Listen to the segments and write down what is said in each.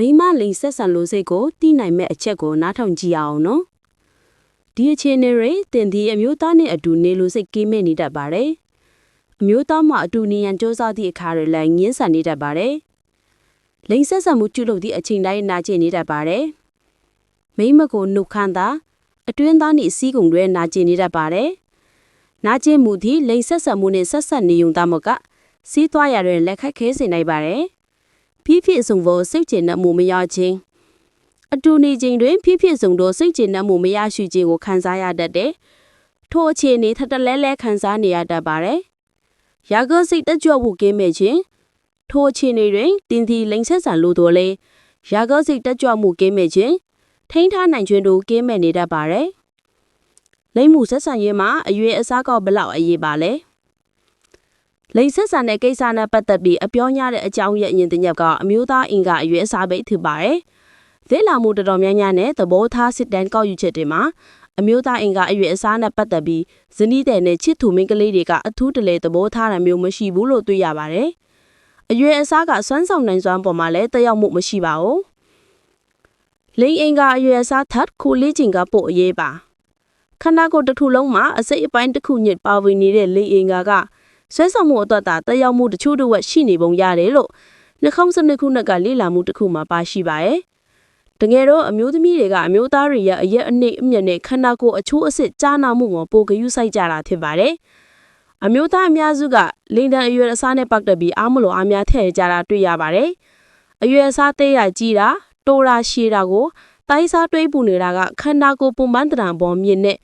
မိန်းမလိန်ဆက်ဆံလို့စိတ်ကိုတိနိုင်မဲ့အချက်ကိုနားထောင်ကြည့်ရအောင်နော်ဒီအခြေအနေတွေတင်ဒီအမျိုးသားနဲ့အတူနေလို့စိတ်ကင်းမဲ့နေတတ်ပါတယ်အမျိုးသားမှအတူနေရန်စ조사သည့်အခါတွေလည်းငင်းဆန်နေတတ်ပါတယ်လိန်ဆက်ဆံမှုပြုလုပ်သည့်အချိန်တိုင်းနာကျင်နေတတ်ပါတယ်မိန်းမကိုနှုတ်ခမ်းသာအတွင်းသားနှင့်စီးကုံတွေနာကျင်နေတတ်ပါတယ်နာကျင်မှုသည်လိန်ဆက်ဆံမှုနှင့်ဆက်ဆက်နေုံသားမကစီးသွားရတဲ့လက်ခတ်ခဲစေနိုင်ပါတယ် ဖြည်းဖြည်းဆုံးဖို့စိတ်ကျေနပ်မှုမရခြင်းအတူနေခြင်းတွင်ဖြည်းဖြည်းဆုံးသောစိတ်ကျေနပ်မှုမရရှိခြင်းကိုခံစားရတတ်တယ်။ထိုအခြေအနေထပ်တလဲလဲခံစားနေရတတ်ပါတယ်။ရာဂစိတ်တကြွဖို့ကင်းမဲ့ခြင်းထိုအခြေအနေတွင်တင်းသီလိန်ဆက်ဆန်လို့တော့လေရာဂစိတ်တကြွမှုကင်းမဲ့ခြင်းထိန်းထားနိုင်ခြင်းတို့ကင်းမဲ့နေတတ်ပါတယ်။လိမ့်မှုဆက်ဆံရေးမှာအရွယ်အစားကောက်ဘလောက်အရေးပါလဲ။ လိန်ဆက်ဆန်တဲ့ကိစ္စနဲ့ပတ်သက်ပြီးအပြောညတဲ့အကြောင်းရဲ့အရင်တညက်ကအမျိုးသားအင်ကအရွယ်အစားပိတ်ထပါတယ်။သေလာမှုတော်တော်များများနဲ့သဘောထားစစ်တမ်းကောက်ယူချက်တွေမှာအမျိုးသားအင်ကအရွယ်အစားနဲ့ပတ်သက်ပြီးဇနီးတဲ့နဲ့ချစ်သူမင်းကလေးတွေကအထူးတလဲသဘောထားတာမျိုးမရှိဘူးလို့တွေ့ရပါတယ်။အရွယ်အစားကစွမ်းဆောင်နိုင်စွမ်းပေါ်မှာလည်းတက်ရောက်မှုမရှိပါဘူး။လိန်အင်ကအရွယ်အစားထပ်ခိုလေးချင်ကပို့အရေးပါ။ခန္ဓာကိုယ်တစ်ခုလုံးမှာအစိတ်အပိုင်းတစ်ခုညစ်ပါဝင်နေတဲ့လိန်အင်ကက ဆွဲဆောင်မှုအတွက်သာတက်ရောက်မှုတချို့တစ်ဝက်ရှိနေပုံရတယ်လို့2012ခုနှစ်ကလေ့လာမှုတစ်ခုမှာပါရှိပါရဲ့။တကယ်တော့အမျိုးသမီးတွေကအမျိုးသားတွေရဲ့အရက်အနှိမ့်အမြင့်နဲ့ခန္ဓာကိုယ်အချိုးအစစ်ကြားနာမှုကိုပိုကယူဆိုင်ကြတာဖြစ်ပါတယ်။အမျိုးသားအများစုကလိန်တန်အရွယ်အစားနဲ့ပတ်သက်ပြီးအားမလို့အားများထည့်ကြတာတွေ့ရပါတယ်။အရွယ်အစားသေးတာကြီးတာတိုးတာရှည်တာကိုတိုင်းစားတွေးပူနေတာကခန္ဓာကိုယ်ပုံပန်းတံပေါ်မြင့်နဲ့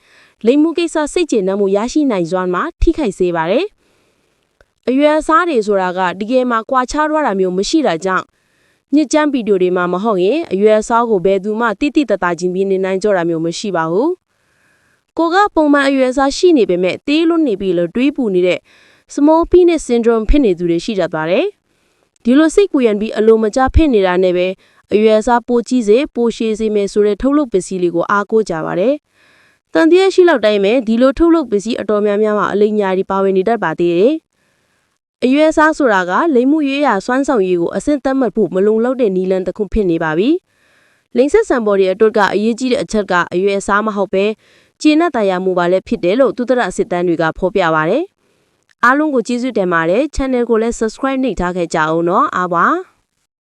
လိမ်မှုကိစ္စစိတ်ကျေနပ်မှုရရှိနိုင်စွမ်းမှာထိခိုက်စေပါတယ်။ အရွယ်စားတွေဆိုတာကတကယ်မှကွာခြားရတာမျိုးမရှိတာကြောင့်ညစ်ကြမ်းဗီဒီယိုတွေမှာမဟုတ်ရင်အရွယ်စားကိုဘယ်သူမှတိတိတသားချင်းပြနေနိုင်ကြတာမျိုးမရှိပါဘူးကိုကပုံမှန်အရွယ်စားရှိနေပေမဲ့တေးလွတ်နေပြီလို့တွေးပူနေတဲ့ small penis syndrome ဖြစ်နေသူတွေရှိတတ်ပါတယ်ဒီလိုစိတ်ကူရန်ပြီးအလိုမကျဖြစ်နေတာနဲ့ပဲအရွယ်စားပိုကြီးစေပိုရှည်စေမယ်ဆိုတဲ့ထုတ်လုပ်ပစ္စည်းလေးကိုအားကိုးကြပါတယ်တန်တရာရှိလောက်တိုင်းပဲဒီလိုထုတ်လုပ်ပစ္စည်းအတော်များများမှာအလိညာတွေပါဝင်နေတတ်ပါသေးတယ် အရွယ်စားဆိုတာကလိမ်မှုရေးရာစွမ်းဆောင်ရည်ကိုအဆင့်သတ်မှတ်ဖို့မလုံလောက်တဲ့နီလန်တစ်ခုဖြစ်နေပါပြီ။လိမ်ဆက်ဆံပေါ်ရဲ့အတွက်ကအရေးကြီးတဲ့အချက်ကအရွယ်စားမဟုတ်ပဲကျင့်တဲ့တရားမှုပါလည်းဖြစ်တယ်လို့သူတရအစစ်တမ်းတွေကဖော်ပြပါဗျ။အားလုံးကိုကျေးဇူးတင်ပါတယ်။ channel ကိုလည်း subscribe နှိပ်ထားခဲ့ကြအောင်နော်အားပါ။